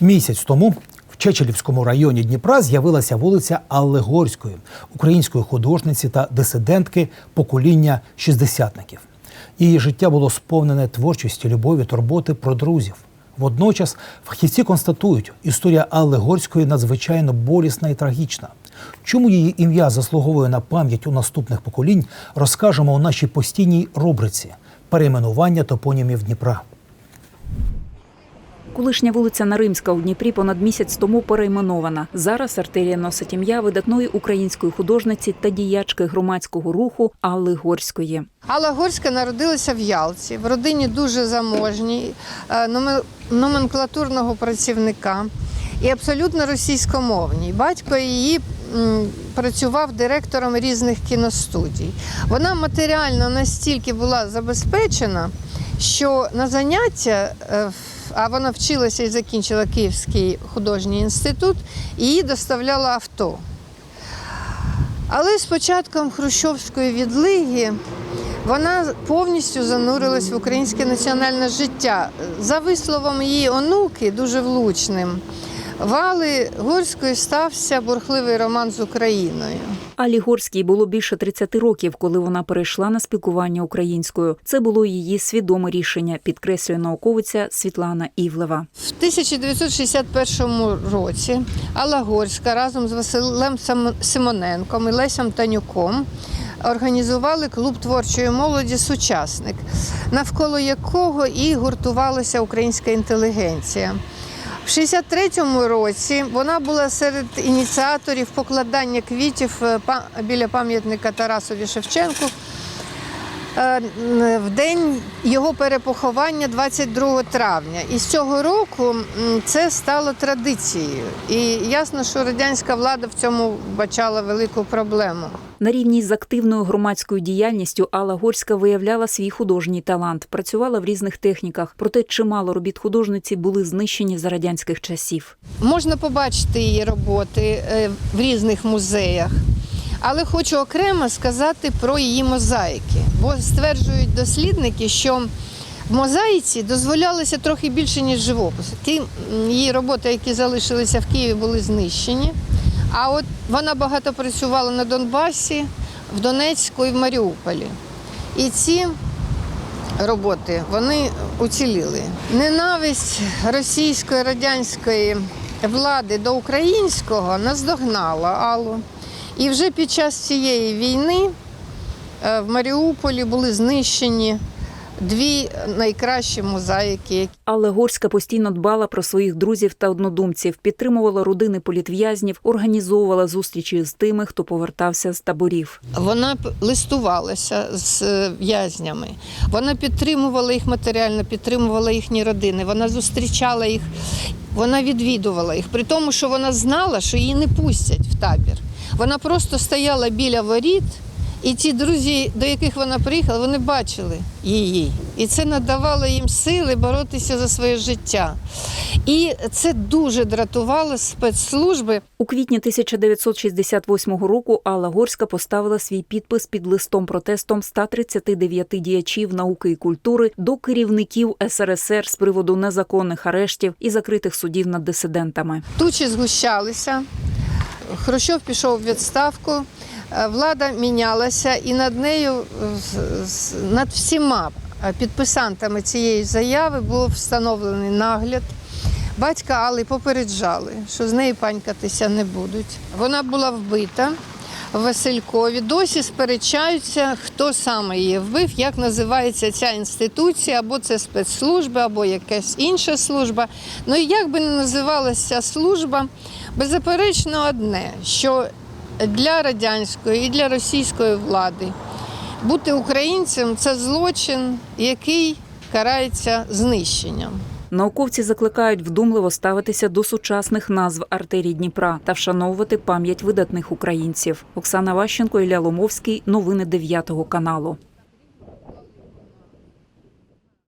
Місяць тому в Чечелівському районі Дніпра з'явилася вулиця Аллегорської, української художниці та дисидентки покоління шістдесятників. Її життя було сповнене творчості, любові, турботи про друзів. Водночас фахівці констатують, історія Алли Горської надзвичайно болісна і трагічна. Чому її ім'я заслуговує на пам'ять у наступних поколінь, розкажемо у нашій постійній рубриці перейменування топонімів Дніпра. Колишня вулиця Наримська у Дніпрі понад місяць тому перейменована. Зараз артерія носить ім'я видатної української художниці та діячки громадського руху Алли Горської. Алла Горська народилася в Ялті в родині дуже заможній, е, номенклатурного працівника і абсолютно російськомовній. Батько її працював директором різних кіностудій. Вона матеріально настільки була забезпечена, що на заняття, е, в- а вона вчилася і закінчила Київський художній інститут, і її доставляло авто. Але з початком хрущовської відлиги вона повністю занурилась в українське національне життя. За висловом її онуки, дуже влучним, Вали Горської стався бурхливий роман з Україною. Алі Горській було більше 30 років, коли вона перейшла на спілкування українською. Це було її свідоме рішення, підкреслює науковиця Світлана Івлева. В 1961 році Алла Горська разом з Василем Симоненком і Лесем Танюком організували клуб творчої молоді Сучасник, навколо якого і гуртувалася українська інтелігенція. В 63-му році вона була серед ініціаторів покладання квітів е, біля пам'ятника Тарасові Шевченку в день його перепоховання 22 травня. І з цього року це стало традицією. І ясно, що радянська влада в цьому бачала велику проблему. На рівні з активною громадською діяльністю Алла Горська виявляла свій художній талант, працювала в різних техніках, проте чимало робіт художниці були знищені за радянських часів. Можна побачити її роботи е, в різних музеях. Але хочу окремо сказати про її мозаїки, бо стверджують дослідники, що в мозаїці дозволялося трохи більше, ніж живопис. Ті її роботи, які залишилися в Києві, були знищені. А от вона багато працювала на Донбасі, в Донецьку і в Маріуполі. І ці роботи вони уціліли. Ненависть російської радянської влади до українського наздогнала Аллу. І вже під час цієї війни в Маріуполі були знищені дві найкращі мозаїки, Але Горська постійно дбала про своїх друзів та однодумців, підтримувала родини політв'язнів, організовувала зустрічі з тими, хто повертався з таборів. Вона листувалася з е, в'язнями, вона підтримувала їх матеріально, підтримувала їхні родини, вона зустрічала їх, вона відвідувала їх, при тому, що вона знала, що її не пустять в табір. Вона просто стояла біля воріт, і ті друзі, до яких вона приїхала, вони бачили її. І це надавало їм сили боротися за своє життя. І це дуже дратувало спецслужби. У квітні 1968 року Алла Горська поставила свій підпис під листом протестом 139 діячів науки і культури до керівників СРСР з приводу незаконних арештів і закритих судів над дисидентами. Тучі згущалися. Хрущов пішов в відставку, е, влада мінялася, і над нею, е, над всіма е, підписантами цієї заяви був встановлений нагляд. Батька Алли попереджали, що з нею панькатися не будуть. Вона була вбита в Василькові. Досі сперечаються, хто саме її вбив, як називається ця інституція, або це спецслужба, або якась інша служба. Ну і як би не називалася служба, беззаперечно одне, що для радянської і для російської влади бути українцем це злочин, який карається знищенням. Науковці закликають вдумливо ставитися до сучасних назв артерій Дніпра та вшановувати пам'ять видатних українців. Оксана Ващенко, Ілля Ломовський. Новини 9 каналу.